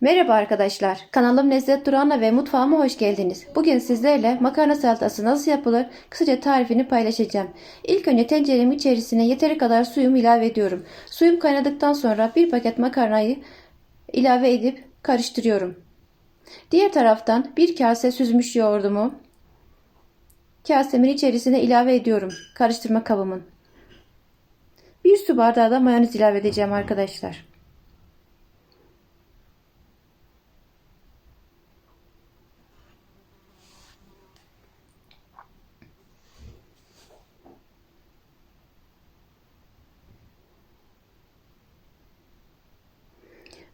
Merhaba arkadaşlar. Kanalım Lezzet Durağı'na ve mutfağıma hoş geldiniz. Bugün sizlerle makarna salatası nasıl yapılır kısaca tarifini paylaşacağım. İlk önce tenceremin içerisine yeteri kadar suyumu ilave ediyorum. Suyum kaynadıktan sonra bir paket makarnayı ilave edip karıştırıyorum. Diğer taraftan bir kase süzmüş yoğurdumu kasemin içerisine ilave ediyorum. Karıştırma kabımın. Bir su bardağı da mayonez ilave edeceğim arkadaşlar.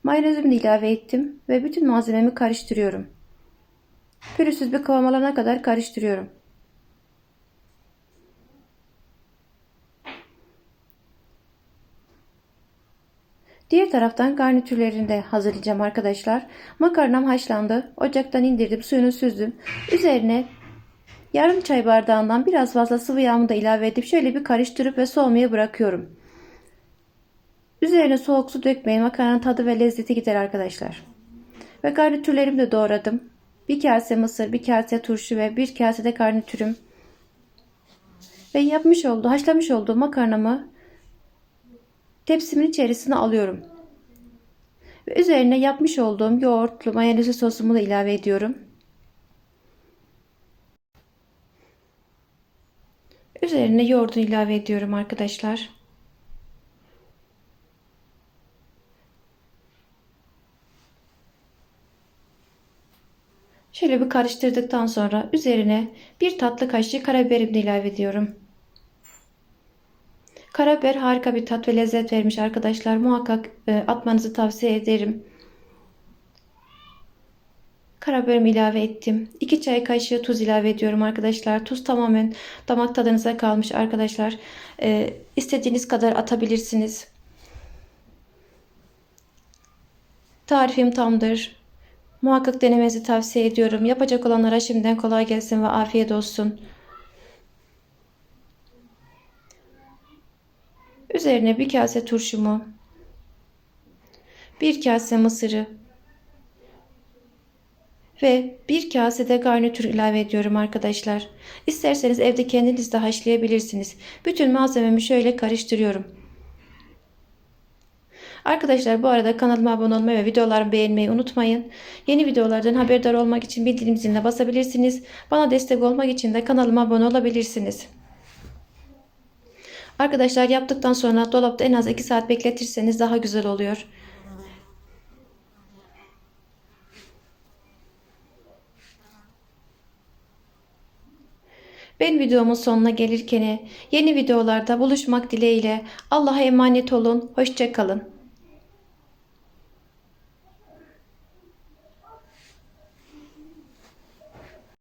Mayonezimi de ilave ettim ve bütün malzememi karıştırıyorum. Pürüzsüz bir kıvam alana kadar karıştırıyorum. Diğer taraftan garnitürlerini de hazırlayacağım arkadaşlar. Makarnam haşlandı. Ocaktan indirdim, suyunu süzdüm. Üzerine yarım çay bardağından biraz fazla sıvı yağımı da ilave edip şöyle bir karıştırıp ve soğumaya bırakıyorum. Üzerine soğuk su dökmeyin. Makarnanın tadı ve lezzeti gider arkadaşlar. Ve garnitürlerimi de doğradım. Bir kase mısır, bir kase turşu ve bir kase de garnitürüm. Ve yapmış olduğu, haşlamış olduğum makarnamı tepsimin içerisine alıyorum. Ve üzerine yapmış olduğum yoğurtlu mayonezli sosumu da ilave ediyorum. Üzerine yoğurdunu ilave ediyorum arkadaşlar. Şöyle bir karıştırdıktan sonra üzerine bir tatlı kaşığı karabiberimi de ilave ediyorum. Karabiber harika bir tat ve lezzet vermiş arkadaşlar. Muhakkak e, atmanızı tavsiye ederim. Karabiberimi ilave ettim. 2 çay kaşığı tuz ilave ediyorum arkadaşlar. Tuz tamamen damak tadınıza kalmış arkadaşlar. E, istediğiniz kadar atabilirsiniz. Tarifim tamdır. Muhakkak denemenizi tavsiye ediyorum. Yapacak olanlara şimdiden kolay gelsin ve afiyet olsun. Üzerine bir kase turşumu, bir kase mısırı ve bir kase de garnitür ilave ediyorum arkadaşlar. İsterseniz evde kendiniz de haşlayabilirsiniz. Bütün malzememi şöyle karıştırıyorum. Arkadaşlar bu arada kanalıma abone olmayı ve videolarımı beğenmeyi unutmayın. Yeni videolardan haberdar olmak için bildirim ziline basabilirsiniz. Bana destek olmak için de kanalıma abone olabilirsiniz. Arkadaşlar yaptıktan sonra dolapta en az 2 saat bekletirseniz daha güzel oluyor. Ben videomun sonuna gelirken yeni videolarda buluşmak dileğiyle Allah'a emanet olun. Hoşçakalın.